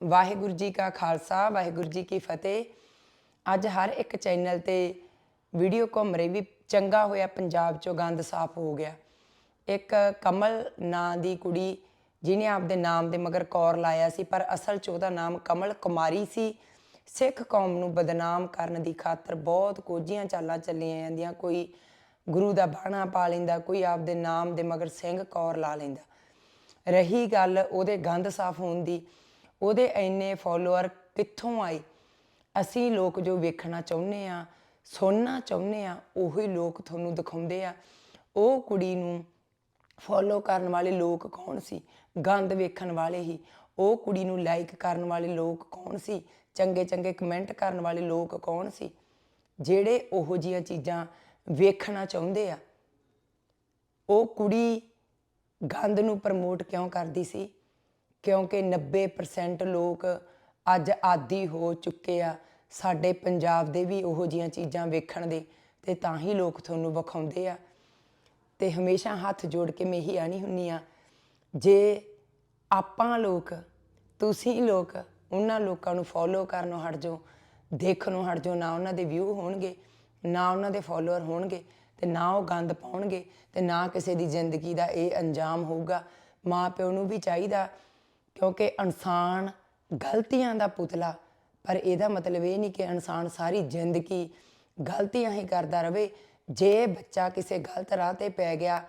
ਵਾਹਿਗੁਰੂ ਜੀ ਕਾ ਖਾਲਸਾ, ਵਾਹਿਗੁਰੂ ਜੀ ਕੀ ਫਤਿਹ। ਅੱਜ ਹਰ ਇੱਕ ਚੈਨਲ ਤੇ ਵੀਡੀਓ ਘੁੰਮ ਰਹੀ ਵੀ ਚੰਗਾ ਹੋਇਆ ਪੰਜਾਬ ਚੋਂ ਗੰਦ ਸਾਫ਼ ਹੋ ਗਿਆ। ਇੱਕ ਕਮਲ ਨਾਂ ਦੀ ਕੁੜੀ ਜਿਹਨੇ ਆਪਦੇ ਨਾਮ ਦੇ ਮਗਰ ਕੌਰ ਲਾਇਆ ਸੀ, ਪਰ ਅਸਲ 'ਚ ਉਹਦਾ ਨਾਮ ਕਮਲ ਕੁਮਾਰੀ ਸੀ। ਸਿੱਖ ਕੌਮ ਨੂੰ ਬਦਨਾਮ ਕਰਨ ਦੀ ਖਾਤਰ ਬਹੁਤ ਕੋਝੀਆਂ ਚਾਲਾਂ ਚੱਲੀਆਂ ਜਾਂਦੀਆਂ। ਕੋਈ ਗੁਰੂ ਦਾ ਬਾਣਾ ਪਾ ਲੈਂਦਾ, ਕੋਈ ਆਪਦੇ ਨਾਮ ਦੇ ਮਗਰ ਸਿੰਘ ਕੌਰ ਲਾ ਲੈਂਦਾ। ਰਹੀ ਗੱਲ ਉਹਦੇ ਗੰਦ ਸਾਫ਼ ਹੋਣ ਦੀ ਉਹਦੇ ਇੰਨੇ ਫੋਲੋਅਰ ਕਿੱਥੋਂ ਆਏ? ਅਸੀਂ ਲੋਕ ਜੋ ਵੇਖਣਾ ਚਾਹੁੰਦੇ ਆ ਸੁਣਨਾ ਚਾਹੁੰਦੇ ਆ ਉਹੀ ਲੋਕ ਤੁਹਾਨੂੰ ਦਿਖਾਉਂਦੇ ਆ। ਉਹ ਕੁੜੀ ਨੂੰ ਫੋਲੋ ਕਰਨ ਵਾਲੇ ਲੋਕ ਕੌਣ ਸੀ? ਗੰਦ ਵੇਖਣ ਵਾਲੇ ਹੀ। ਉਹ ਕੁੜੀ ਨੂੰ ਲਾਈਕ ਕਰਨ ਵਾਲੇ ਲੋਕ ਕੌਣ ਸੀ? ਚੰਗੇ ਚੰਗੇ ਕਮੈਂਟ ਕਰਨ ਵਾਲੇ ਲੋਕ ਕੌਣ ਸੀ? ਜਿਹੜੇ ਉਹੋ ਜੀਆਂ ਚੀਜ਼ਾਂ ਵੇਖਣਾ ਚਾਹੁੰਦੇ ਆ। ਉਹ ਕੁੜੀ ਗੰਦ ਨੂੰ ਪ੍ਰਮੋਟ ਕਿਉਂ ਕਰਦੀ ਸੀ? ਕਿਉਂਕਿ 90% ਲੋਕ ਅੱਜ ਆਦੀ ਹੋ ਚੁੱਕੇ ਆ। ਸਾਡੇ ਪੰਜਾਬ ਦੇ ਵੀ ਉਹੋ ਜੀਆਂ ਚੀਜ਼ਾਂ ਵੇਖਣ ਦੇ ਤੇ ਤਾਂ ਹੀ ਲੋਕ ਤੁਹਾਨੂੰ ਵਿਖਾਉਂਦੇ ਆ। ਤੇ ਹਮੇਸ਼ਾ ਹੱਥ ਜੋੜ ਕੇ ਮੈਂ ਹੀ ਆਣੀ ਹੁੰਨੀ ਆ, ਜੇ ਆਪਾਂ ਲੋਕ, ਤੁਸੀਂ ਲੋਕ, ਉਹਨਾਂ ਲੋਕਾਂ ਨੂੰ ਫੋਲੋ ਕਰਨੋਂ ਹਟ ਜਾਓ, ਦੇਖਣੋਂ ਹਟ ਜਾਓ, ਨਾ ਉਹਨਾਂ ਦੇ ਵਿਊ ਹੋਣਗੇ, ਨਾ ਉਹਨਾਂ ਦੇ ਫੋਲੋਅਰ ਹੋਣਗੇ ਤੇ ਨਾ ਉਹ ਗੰਦ ਪਾਉਣਗੇ ਤੇ ਨਾ ਕਿਸੇ ਦੀ ਜ਼ਿੰਦਗੀ ਦਾ ਇਹ ਅੰਜਾਮ ਹੋਊਗਾ। ਮਾਂ ਪਿਓ ਨੂੰ ਵੀ ਚਾਹੀਦਾ ਕਿਉਂਕਿ ਇਨਸਾਨ ਗਲਤੀਆਂ ਦਾ ਪੁਤਲਾ, ਪਰ ਇਹਦਾ ਮਤਲਬ ਇਹ ਨਹੀਂ ਕਿ ਇਨਸਾਨ ਸਾਰੀ ਜ਼ਿੰਦਗੀ ਗਲਤੀਆਂ ਹੀ ਕਰਦਾ ਰਵੇ। ਜੇ ਬੱਚਾ ਕਿਸੇ ਗਲਤ ਰਾਹ ਤੇ ਪੈ ਗਿਆ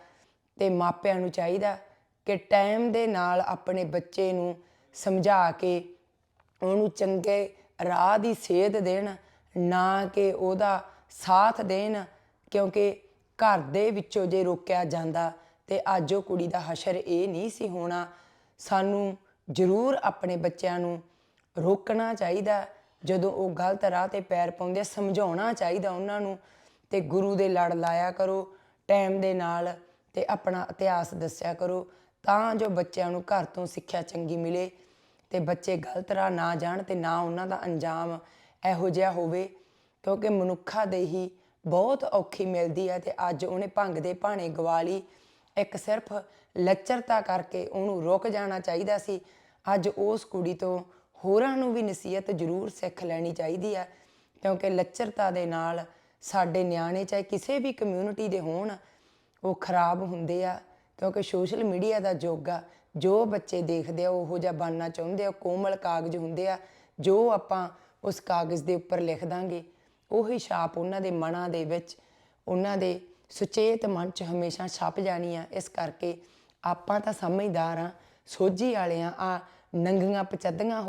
ਤੇ ਮਾਪਿਆਂ ਨੂੰ ਚਾਹੀਦਾ ਕਿ ਟਾਈਮ ਦੇ ਨਾਲ ਆਪਣੇ ਬੱਚੇ ਨੂੰ ਸਮਝਾ ਕੇ ਉਹਨੂੰ ਚੰਗੇ ਰਾਹ ਦੀ ਸੇਧ ਦੇਣ, ਨਾ ਕਿ ਉਹਦਾ ਸਾਥ ਦੇਣ, ਕਿਉਂਕਿ ਘਰ ਦੇ ਵਿੱਚੋਂ ਜੇ ਰੋਕਿਆ ਜਾਂਦਾ ਤੇ ਅੱਜ ਉਹ ਕੁੜੀ ਦਾ ਹਸ਼ਰ ਇਹ ਨਹੀਂ ਸੀ ਹੋਣਾ। ਸਾਨੂੰ ਜ਼ਰੂਰ ਆਪਣੇ ਬੱਚਿਆਂ ਨੂੰ ਰੋਕਣਾ ਚਾਹੀਦਾ, ਜਦੋਂ ਉਹ ਗਲਤ ਰਾਹ ਤੇ ਪੈਰ ਪਾਉਂਦੇ ਸਮਝਾਉਣਾ ਚਾਹੀਦਾ ਉਹਨਾਂ ਨੂੰ ਤੇ ਗੁਰੂ ਦੇ ਲੜ ਲਾਇਆ ਕਰੋ, ਟਾਈਮ ਦੇ ਨਾਲ ਤੇ ਆਪਣਾ ਇਤਿਹਾਸ ਦੱਸਿਆ ਕਰੋ, ਤਾਂ ਜੋ ਬੱਚਿਆਂ ਨੂੰ ਘਰ ਤੋਂ ਸਿੱਖਿਆ ਚੰਗੀ ਮਿਲੇ ਤੇ ਬੱਚੇ ਗਲਤ ਰਾਹ ਨਾ ਜਾਣ ਤੇ ਨਾ ਉਹਨਾਂ ਦਾ ਅੰਜਾਮ ਇਹੋ ਜਿਹਾ ਹੋਵੇ, ਕਿਉਂਕਿ ਮਨੁੱਖਾ ਦੇ ਹੀ ਬਹੁਤ ਔਖੀ ਮਿਲਦੀ ਹੈ ਤੇ ਅੱਜ ਉਹਨੇ ਭੰਗ ਦੇ ਭਾਣੇ ਗਵਾ ਲਈ, ਇੱਕ ਸਿਰਫ ਲੱਚਰਤਾ ਕਰਕੇ ਉਹਨੂੰ ਰੁਕ ਜਾਣਾ ਚਾਹੀਦਾ ਸੀ ਅੱਜ ਉਸ ਕੁੜੀ ਤੋਂ ਹੋਰਾਂ ਨੂੰ ਵੀ ਨਸੀਹਤ ਜ਼ਰੂਰ ਸਿੱਖ ਲੈਣੀ ਚਾਹੀਦੀ ਆ ਕਿਉਂਕਿ ਲੱਚਰਤਾ ਦੇ ਨਾਲ ਸਾਡੇ ਨਿਆਣੇ ਚਾਹੇ ਕਿਸੇ ਵੀ ਕਮਿਊਨਿਟੀ ਦੇ ਹੋਣ, ਉਹ ਖਰਾਬ ਹੁੰਦੇ ਆ, ਕਿਉਂਕਿ ਸੋਸ਼ਲ ਮੀਡੀਆ ਦਾ ਯੁੱਗ ਆ, ਜੋ ਬੱਚੇ ਦੇਖਦੇ ਆ, ਉਹੋ ਜਿਹਾ ਬਣਨਾ ਚਾਹੁੰਦੇ ਆ, ਕੋਮਲ ਕਾਗਜ਼ ਹੁੰਦੇ ਆ, ਜੋ ਆਪਾਂ ਉਸ ਕਾਗਜ਼ ਦੇ ਉੱਪਰ ਲਿਖ ਦਾਂਗੇ, ਉਹੀ ਛਾਪ ਉਹਨਾਂ ਦੇ ਮਨਾਂ ਦੇ ਵਿੱਚ, ਉਹਨਾਂ ਦੇ ਸੁਚੇਤ ਮਨ 'ਚ ਹਮੇਸ਼ਾ ਛਪ ਜਾਣੀ ਆ, ਇਸ ਕਰਕੇ ਆਪਾਂ ਤਾਂ ਸਮਝਦਾਰ ਆ ਸੋਝੀ ਵਾਲਿਆਂ ਆ ਆ ਨੰਗੀਆਂ ਪਚੱਦੀਆਂ